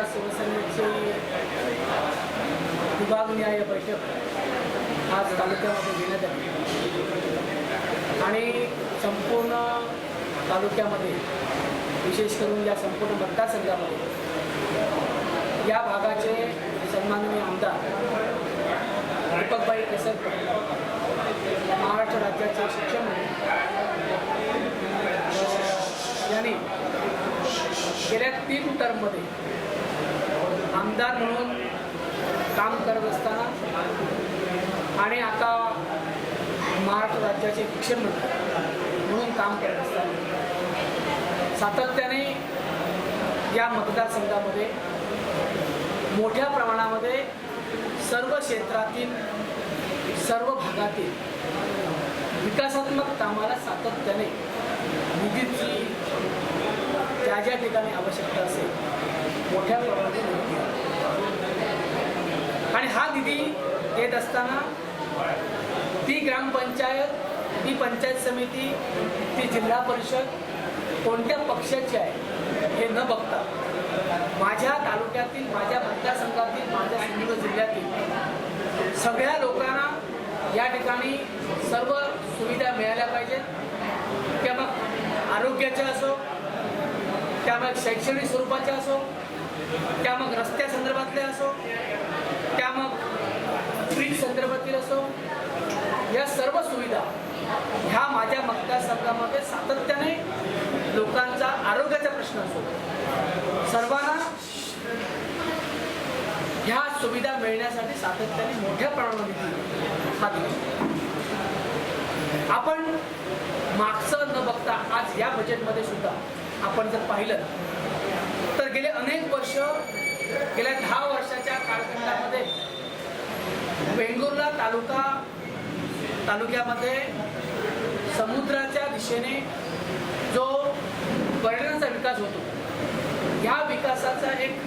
तालुका शिवसेनेची विभागनिहाय बैठक. आज तालुक्यामध्ये घेण्यात आली. आणि संपूर्ण तालुक्यामध्ये विशेष करून या संपूर्ण मतदारसंघामध्ये या भागाचे सन्माननीय आमदार दीपकबाई केसरकर महाराष्ट्र राज्याचे शिक्षण यांनी गेल्या तीन टर्ममध्ये आमदार म्हणून काम करत असताना आणि आता महाराष्ट्र राज्याचे शिक्षण म्हणून काम करत असताना सातत्याने या मतदारसंघामध्ये मोठ्या प्रमाणामध्ये सर्व क्षेत्रातील सर्व भागातील विकासात्मक कामाला सातत्याने निधीची ज्या ज्या ठिकाणी आवश्यकता असेल मोठ्या प्रमाणात आणि हा निधी येत असताना ती ग्रामपंचायत ती पंचायत समिती ती जिल्हा परिषद कोणत्या पक्षाची आहे हे न बघता माझ्या तालुक्यातील माझ्या मतदारसंघातील माझ्या सिंधुदुर्ग जिल्ह्यातील सगळ्या लोकांना या ठिकाणी सर्व सुविधा मिळाल्या पाहिजेत. किंवा आरोग्याच्या असो त्या मग शैक्षणिक स्वरूपाच्या असो? त्या मग रस्त्या संदर्भातल्या असो? त्या मग फ्रीज संदर्भातील असो? या सर्व सुविधा ह्या माझ्या मतदारसंघामध्ये सातत्याने लोकांचा आरोग्याचा प्रश्न असो सर्वांना ह्या सुविधा मिळण्यासाठी सातत्याने मोठ्या प्रमाणामध्ये हा आपण मागचं न बघता आज या बजेटमध्ये सुद्धा आपण जर पाहिलं तर गेले अनेक वर्ष गेल्या दहा वर्षाच्या कालखंडामध्ये वेंगुर्ला तालुका तालुक्यामध्ये समुद्राच्या दिशेने जो पर्यटनाचा विकास होतो या विकासाचा एक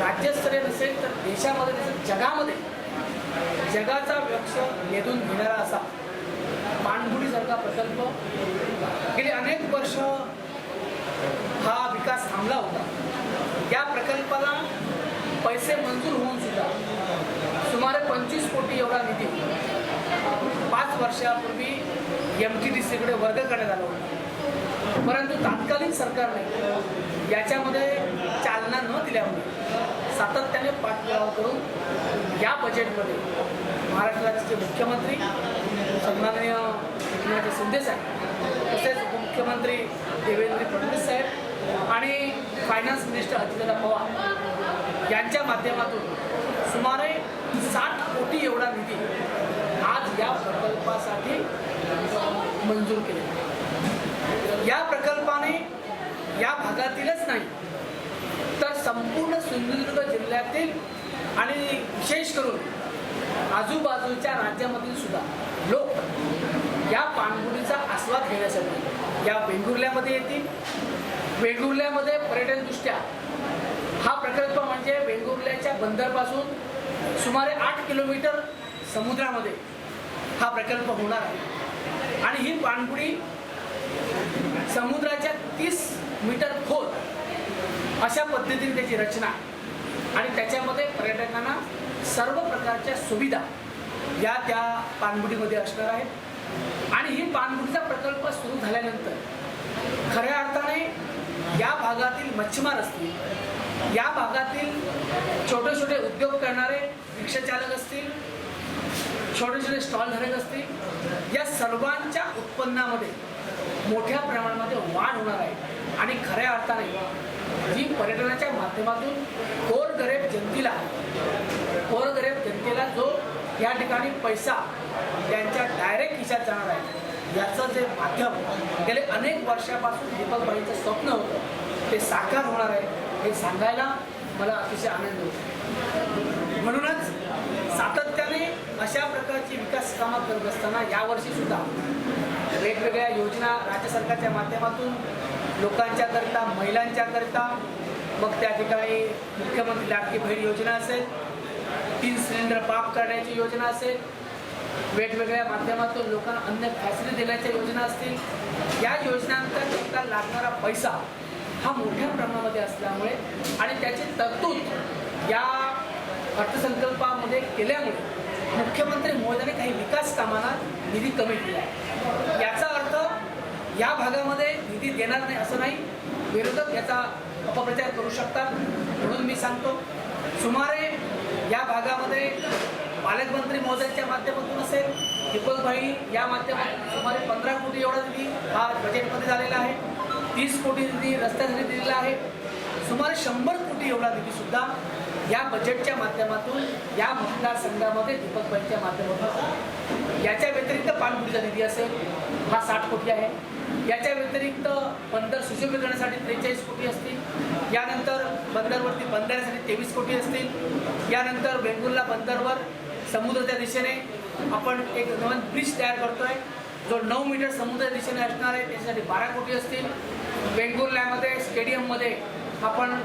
राज्यस्तरीय नसेल तर देशामध्ये नसेल जगामध्ये जगाचा वृक्ष वेधून घेणारा असा पाणबुडीसारखा प्रकल्प. गेली अनेक वर्ष विकास थांबला होता. या प्रकल्पाला पैसे मंजूर होऊन सुद्धा सुमारे पंचवीस कोटी एवढा निधी पाच वर्षापूर्वी एम टी डी सीकडे वर्ग करण्यात आला होता. परंतु तात्कालीन सरकारने याच्यामध्ये चालना न दिल्यामुळे सातत्याने पाठपुरावा करून या बजेटमध्ये महाराष्ट्राचे मुख्यमंत्री सन्माननीय एकनाथ शिंदे साहेब तसेच उपमुख्यमंत्री देवेंद्र फडणवीस साहेब आणि फायनान्स मिनिस्टर अजितदादा पवार यांच्या माध्यमातून सुमारे साठ कोटी एवढा निधी आज या प्रकल्पासाठी मंजूर केलेला या प्रकल्पाने या भागातीलच नाही तर संपूर्ण सिंधुदुर्ग जिल्ह्यातील आणि विशेष करून आजूबाजूच्या राज्यामधील सुद्धा लोक या पाणबुडीचा आस्वाद घेण्यासाठी या वेंगुर्ल्यामध्ये येतील. वेंगुर्ल्यामध्ये पर्यटनदृष्ट्या हा प्रकल्प म्हणजे वेंगुर्ल्याच्या बंदरपासून सुमारे आठ किलोमीटर समुद्रामध्ये हा प्रकल्प होणार आहे. आणि ही पाणबुडी समुद्राच्या तीस मीटर खोल अशा पद्धतीने त्याची रचना आणि त्याच्यामध्ये पर्यटकांना सर्व प्रकारच्या सुविधा या त्या पाणबुडीमध्ये असणार आहेत. आणि ही पाणबुडीचा प्रकल्प सुरू झाल्यानंतर खऱ्या अर्थाने या भागातील मच्छीमार असतील या भागातील छोटे छोटे उद्योग करणारे रिक्षाचालक असतील छोटे छोटे स्टॉल धारक असतील या सर्वांच्या उत्पन्नामध्ये मोठ्या प्रमाणामध्ये वाढ होणार आहे. आणि खऱ्या अर्थाने जी पर्यटनाच्या माध्यमातून गोरगरीब जनतेला गोरगरीब जनतेला जो या ठिकाणी पैसा त्यांच्या डायरेक्ट खिशात जाणार आहे याचं जे माध्यम गेले अनेक वर्षापासून दीपकबाईंचं स्वप्न होतं ते साकार होणार आहे हे सांगायला मला अतिशय आनंद होतो. म्हणूनच सातत्याने अशा प्रकारची विकास कामं करत असताना यावर्षी सुद्धा वेगवेगळ्या योजना राज्य सरकारच्या माध्यमातून लोकांच्या करता महिलांच्या करता मग त्या ठिकाणी मुख्यमंत्री लाडकी बहीण योजना असेल तीन सिलेंडर पाप करण्याची योजना असेल वेगवेगळ्या माध्यमातून लोकांना अन्न फॅसिलिटी देण्याच्या योजना असतील. या योजनांचा लागणारा पैसा हा मोठ्या प्रमाणामध्ये असल्यामुळे आणि त्याची तरतूद या अर्थसंकल्पामध्ये केल्यामुळे मुख्यमंत्री महोदयाने काही विकास कामांना निधी कमी केला आहे. याचा अर्थ या भागामध्ये निधी देणार नाही असं नाही. विरोधक याचा अपप्रचार करू शकतात म्हणून मी सांगतो. सुमारे या भागामध्ये पालकमंत्री महोदयांच्या माध्यमातून असेल दीपकभाई या माध्यमातून सुमारे पंधरा कोटी एवढा निधी हा बजेटमध्ये झालेला आहे. तीस कोटी निधी रस्त्यासाठी दिलेला आहे सुमारे शंभर कोटी एवढा निधीसुद्धा या बजेटच्या माध्यमातून या मतदारसंघामध्ये दीपकभाईंच्या माध्यमातून याच्या व्यतिरिक्त पाणबुडीचा निधी असेल हा साठ कोटी आहे. याच्या व्यतिरिक्त बंदर सुशोभित करण्यासाठी त्रेचाळीस कोटी असतील. यानंतर बंदरवरती बंदरासाठी तेवीस कोटी असतील. यानंतर वेंगुर्ला बंदरवर समुद्राच्या दिशेने आपण एक नवीन ब्रिज तयार करतोय. जो नऊ मीटर समुद्राच्या दिशेने असणार आहे त्याच्यासाठी बारा कोटी असतील. वेंगुर्ल्यामध्ये स्टेडियममध्ये आपण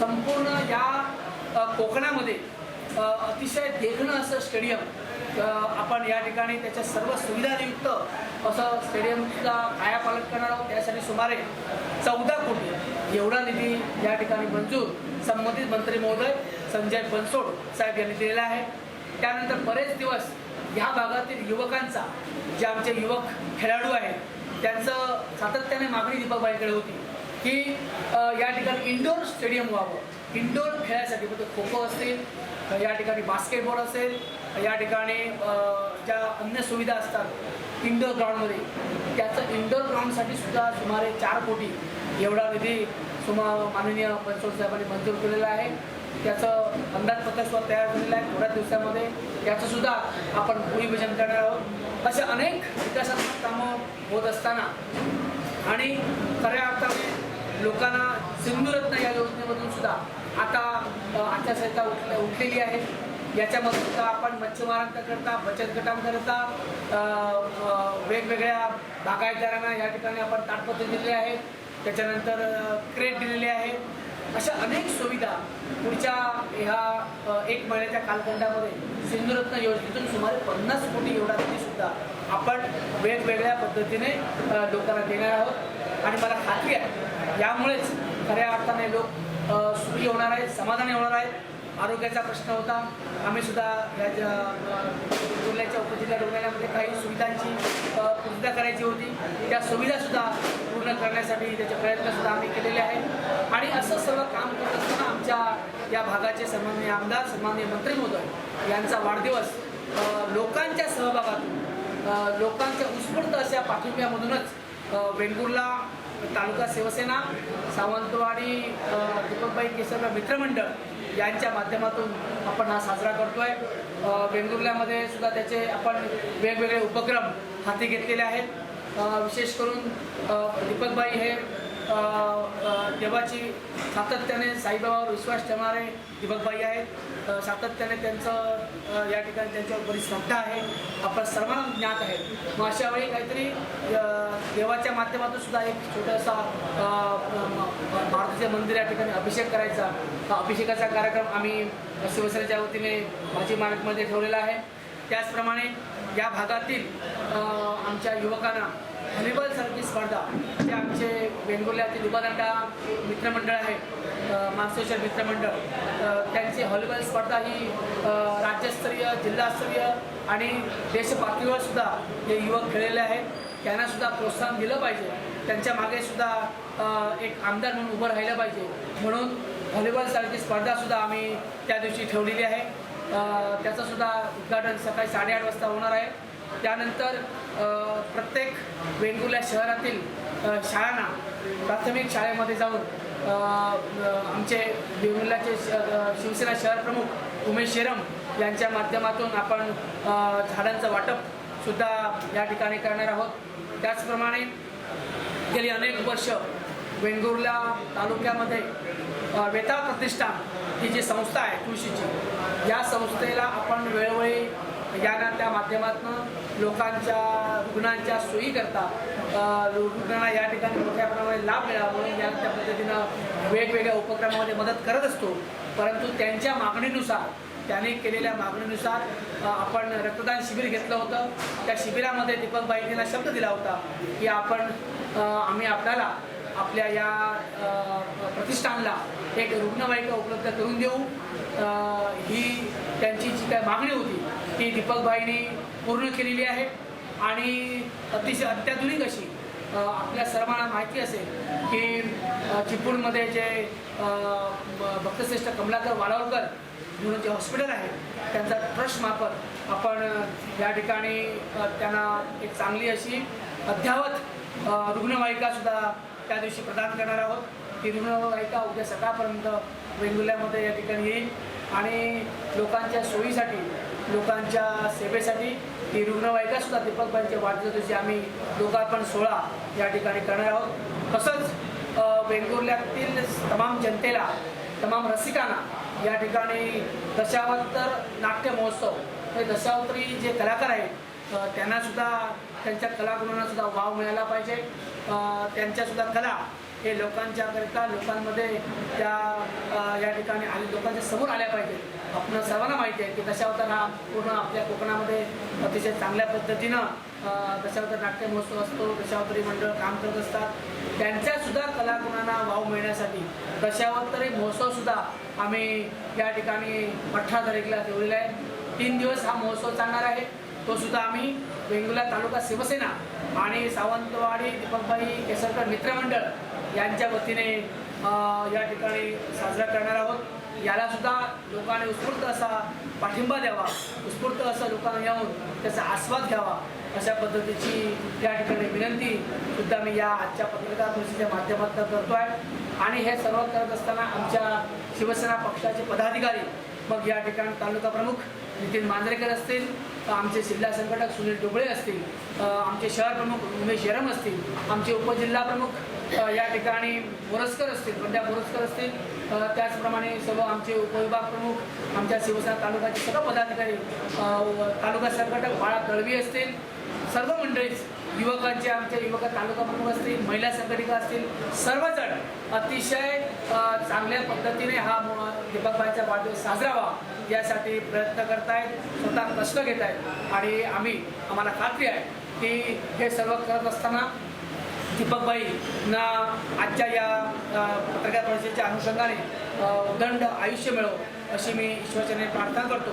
संपूर्ण या कोकणामध्ये अतिशय देखणं असं स्टेडियम आपण या ठिकाणी त्याच्या सर्व सुविधायुक्त असं स्टेडियमचा कायापालट करणार आहोत. त्यासाठी सुमारे चौदा कोटी एवढा निधी या ठिकाणी मंजूर संबंधित मंत्री महोदय संजय बनसोड साहेब यांनी दिलेला आहे. त्यानंतर बरेच दिवस ह्या भागातील युवकांचा जे आमचे युवक खेळाडू आहेत त्यांचं सातत्याने मागणी दीपकबाईकडे होती की या ठिकाणी इंडोर स्टेडियम व्हावं. इंडोर खेळासाठी म्हणजे खो खो असेल या ठिकाणी बास्केटबॉल असेल या ठिकाणी ज्या अन्य सुविधा असतात इंडोर ग्राउंडमध्ये त्याचं इंडोर ग्राउंडसाठी सुद्धा सुमारे चार कोटी एवढा निधी सुमा माननीय साहेबांनी मंजूर केलेला आहे. त्याचं अंदाजपत्र तयार झालेलं आहे. थोड्या दिवसामध्ये त्याचं सुद्धा आपण भूमिपूजन करणार आहोत. असे अनेक विकासात्मक कामं होत असताना आणि खऱ्या अर्थाने लोकांना सिंधुरत्न या योजनेमधून सुद्धा आता आचारसंहिता उठल्या उठलेली आहे. याच्यामध्ये सुद्धा आपण मच्छीमारांकरता बचत गटांकरता वेगवेगळ्या बागायतदारांना या ठिकाणी आपण ताटपत्र दिलेली आहे त्याच्यानंतर क्रेट दिलेले आहे अशा अनेक सुविधा पुढच्या ह्या एक महिन्याच्या कालखंडामध्ये सिंधुरत्न योजनेतून सुमारे पन्नास कोटी एवढा निधी सुद्धा आपण वेगवेगळ्या पद्धतीने लोकांना देणार आहोत. आणि मला खात्री आहे यामुळेच खऱ्या अर्थाने लोक सुखी होणार आहेत समाधानी होणार आहेत. आरोग्याचा प्रश्न होता. आम्ही सुद्धा या ज्या उपजिल्हा रुग्णालयामध्ये काही सुविधांची पूर्तता करायची होती. त्या सुविधासुद्धा पूर्ण करण्यासाठी त्याचे प्रयत्नसुद्धा आम्ही केलेले आहेत. आणि असं सर्व काम करत असताना आमच्या या भागाचे सन्माननीय आमदार सन्माननीय मंत्री महोदय यांचा वाढदिवस लोकांच्या सहभागातून लोकांच्या उत्स्फूर्त अशा पाठिंब्यामधूनच वेंगुर्ला तालुका शिवसेना सावंतवाडी दीपकबाई केसरराव मित्रमंडळ यांच्या माध्यमातून आपण हा साजरा करतो आहे वेंगुर्ल्यामध्ये सुद्धा त्याचे आपण वेगवेगळे उपक्रम हाती घेतलेले आहेत. विशेष करून दीपकबाई हे देवाची सातत्याने साईबाबावर विश्वास ठेवणारे दीपकबाई आहेत. सातत्याने त्यांचं या ठिकाणी त्यांच्यावर बरीच श्रद्धा आहे. आपण सर्वांना ज्ञात आहे. मग अशा वेळी काहीतरी देवाच्या माध्यमातून सुद्धा एक छोटासा म- मारुतीचे मंदिर या ठिकाणी अभिषेक करायचा. अभिषेकाचा कार्यक्रम आम्ही शिवसेनेच्या वतीने भाजी मार्गमध्ये ठेवलेला आहे. त्याचप्रमाणे या भागातील आमच्या युवकांना व्हॉलीबॉल सारखी स्पर्धा जे आमचे वेंगुर्ल्यातील उपादंडा मित्रमंडळ आहे अ, मित्रमंडळ त्यांची व्हॉलीबॉल स्पर्धा ही राज्यस्तरीय जिल्हास्तरीय आणि देशपातळीवर सुद्धा हे युवक खेळलेले आहेत. त्यांना सुद्धा प्रोत्साहन दिलं पाहिजे. त्यांच्या मागे सुद्धा एक आमदार म्हणून उभं राहिलं पाहिजे. म्हणून व्हॉलीबॉल सारखी स्पर्धासुद्धा आम्ही त्या दिवशी ठेवलेली आहे. त्याचंसुद्धा उद्घाटन सकाळी साडेआठ वाजता होणार आहे. त्यानंतर प्रत्येक वेंगुर्ल्या शहरातील शाळांना प्राथमिक शाळेमध्ये जाऊन आमचे वेंगुर्ल्याचे श- शिवसेना शहर प्रमुख उमेश शेरम यांच्या माध्यमातून आपण झाडांचं वाटप सुद्धा या ठिकाणी करणार आहोत. त्याचप्रमाणे गेली अनेक वर्ष वेंगुर्ला तालुक्यामध्ये वेताळ प्रतिष्ठान ही जी संस्था आहे कृषीची या संस्थेला आपण वेळोवेळी या त्या माध्यमातून लोकांच्या रुग्णांच्या सोयीकरता अ, रुग्णांना या ठिकाणी मोठ्या प्रमाणात लाभ मिळावा म्हणून या त्या पद्धतीनं वेगवेगळ्या उपक्रमामध्ये मदत करत असतो. परंतु त्यांच्या मागणीनुसार त्याने केलेल्या मागणीनुसार आपण रक्तदान शिबिर घेतलं होतं. त्या शिबिरामध्ये दीपकबाईंना शब्द दिला होता की आपण आम्ही आपल्याला आपल्या या प्रतिष्ठानला एक रुग्णवाहिका उपलब्ध करून देऊ. ही त्यांची जी काय मागणी होती ती दीपकभाईंनी पूर्ण केलेली आहे. आणि अतिशय अत्याधुनिक अशी आपल्या सर्वांना माहिती असेल की चिपळूणमध्ये जे भक्तश्रेष्ठ कमलाकर वालावलकर म्हणून जे हॉस्पिटल आहे त्यांचा ट्रस्ट मार्फत आपण या ठिकाणी त्यांना एक चांगली अशी अद्यावत रुग्णवाहिकासुद्धा त्या दिवशी प्रदान करणार आहोत. ती रुग्णवाहिका उद्या सकाळपर्यंत वेंगुल्यामध्ये या ठिकाणी येईल. आणि लोकांच्या सोयीसाठी लोकांच्या सेवेसाठी ही रुग्णवाहिकासुद्धा दीपकबाईंच्या वाढदिवस दिवशी आम्ही लोकार्पण सोहळा या ठिकाणी करणार आहोत. तसंच वेंगुर्ल्यातील तमाम जनतेला तमाम रसिकांना या ठिकाणी दशावतर नाट्य महोत्सव हे दशावतरी जे कलाकार आहेत त्यांनासुद्धा त्यांच्या कलागुणांनासुद्धा वाव मिळाला पाहिजे. त्यांच्यासुद्धा कला हे लोकांच्याकरिता लोकांमध्ये त्या या ठिकाणी आले लोकांच्या समोर आल्या पाहिजेत आपण सर्वांना माहिती आहे की दशावतार हा पूर्ण आपल्या कोकणामध्ये अतिशय चांगल्या पद्धतीनं दशावतार नाट्य महोत्सव असतो दशावतारी मंडळ काम करत असतात. त्यांच्यासुद्धा कलागुणांना वाव मिळण्यासाठी दशावतारी महोत्सवसुद्धा आम्ही या ठिकाणी अठरा तारीखला ठेवलेला आहे. तीन दिवस हा महोत्सव चालणार आहे. तो सुद्धा आम्ही वेंगुर्ला तालुका शिवसेना आणि सावंतवाडी दीपकबाई केसरकर मित्रमंडळ यांच्या वतीने या ठिकाणी साजरा करणार आहोत. याला सुद्धा लोकांनी उत्स्फूर्त असा पाठिंबा द्यावा उत्स्फूर्त असा लोकांना येऊन त्याचा आस्वाद घ्यावा अशा पद्धतीची या ठिकाणी विनंती सुद्धा मी या आजच्या पत्रकार परिषदेच्या माध्यमातून करतो आहे आणि हे सर्व करत असताना आमच्या शिवसेना पक्षाचे पदाधिकारी मग या ठिकाणी तालुका प्रमुख नितीन मांजरेकर असतील आमचे जिल्हा संघटक सुनील डोबळे असतील आमचे शहर प्रमुख उमेश येरम असतील आमचे उपजिल्हा प्रमुख या ठिकाणी बोरसकर असतील पंड्या बोरसकर असतील. त्याचप्रमाणे सर्व आमचे उपविभाग प्रमुख आमच्या शिवसेना तालुक्याचे सर्व पदाधिकारी तालुका संघटक बाळा दळवी असतील सर्व मंडळीच युवकांचे आमच्या युवक तालुका प्रमुख असतील महिला संघटिका असतील सर्वजण अतिशय चांगल्या पद्धतीने हा म- दीपकबाईंचा वाढदिवस साजरा व्हावा यासाठी प्रयत्न करतायत स्वतः कष्ट घेत आहेत आणि आम्ही आम्हाला खात्री आहे की हे सर्व करत असताना दीपकबाई ना आजच्या या पत्रकार परिषदेच्या अनुषंगाने दंड आयुष्य मिळो अशी मी ईश्वरचने प्रार्थना करतो.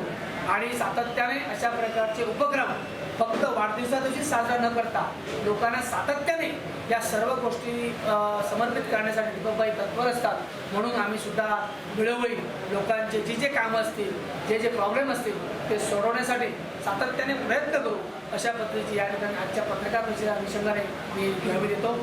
आणि सातत्याने अशा प्रकारचे उपक्रम फक्त वाढदिवसा दिवशी साजरा न करता लोकांना सातत्याने या सर्व गोष्टी समर्पित करण्यासाठी दीपकबाई तत्पर असतात. म्हणून आम्ही सुद्धा वेळोवेळी लोकांचे जे जे कामं असतील जे जे प्रॉब्लेम असतील ते सोडवण्यासाठी सातत्याने प्रयत्न करू. अशा पद्धतीची या ठिकाणी आजच्या पत्रकार परिषदेच्या अनुषंगाने मी ग्वाही देतो.